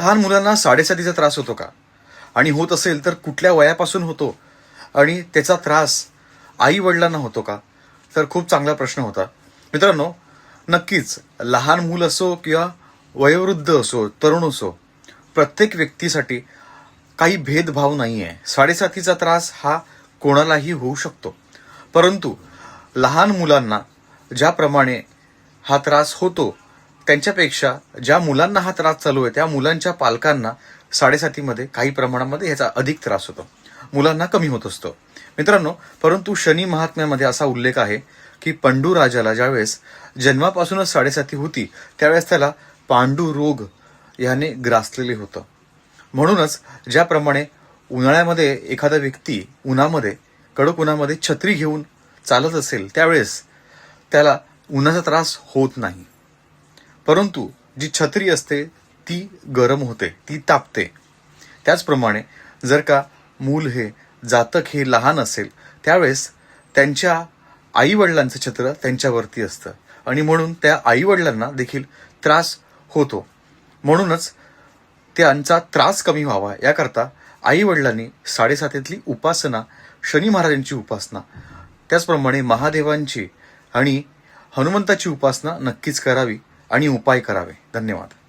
लहान मुलांना साडेसातीचा त्रास होतो का? आणि होत असेल तर कुठल्या वयापासून होतो? आणि त्याचा त्रास आई वडिलांना होतो का? तर खूप चांगला प्रश्न होता. मित्रांनो नक्कीच लहान मूल असो किंवा वयोवृद्ध असो तरुण असो प्रत्येक व्यक्तीसाठी काही भेदभाव नाही आहे साडेसातीचा त्रास हा कोणालाही होऊ शकतो. परंतु लहान मुलांना ज्याप्रमाणे हा त्रास होतो त्यांच्यापेक्षा ज्या मुलांना हा त्रास चालू आहे त्या मुलांच्या पालकांना साडेसातीमध्ये काही प्रमाणामध्ये ह्याचा अधिक त्रास होतो. मुलांना कमी होत असतो. मित्रांनो परंतु शनी महात्म्यामध्ये असा उल्लेख आहे की पंडू राजाला ज्यावेळेस जन्मापासूनच साडेसाती होती त्यावेळेस त्याला पांडू रोग याने ग्रासलेले होतं. म्हणूनच ज्याप्रमाणे उन्हाळ्यामध्ये एखादा व्यक्ती उन्हामध्ये कडक उन्हामध्ये छत्री घेऊन चालत असेल त्यावेळेस त्याला उन्हाचा त्रास होत नाही. परंतु जी छत्री असते ती गरम होते ती तापते. त्याचप्रमाणे जर का मूल हे जातक हे लहान असेल त्यावेळेस त्यांच्या आईवडिलांचं छत्र त्यांच्यावरती असतं आणि म्हणून त्या आईवडिलांना देखील त्रास होतो. म्हणूनच त्यांचा त्रास कमी व्हावा याकरता आईवडिलांनी साडेसातीतली उपासना शनी महाराजांची उपासना त्याचप्रमाणे महादेवांची आणि हनुमंताची उपासना नक्कीच करावी. आणि उपाय करावे. धन्यवाद.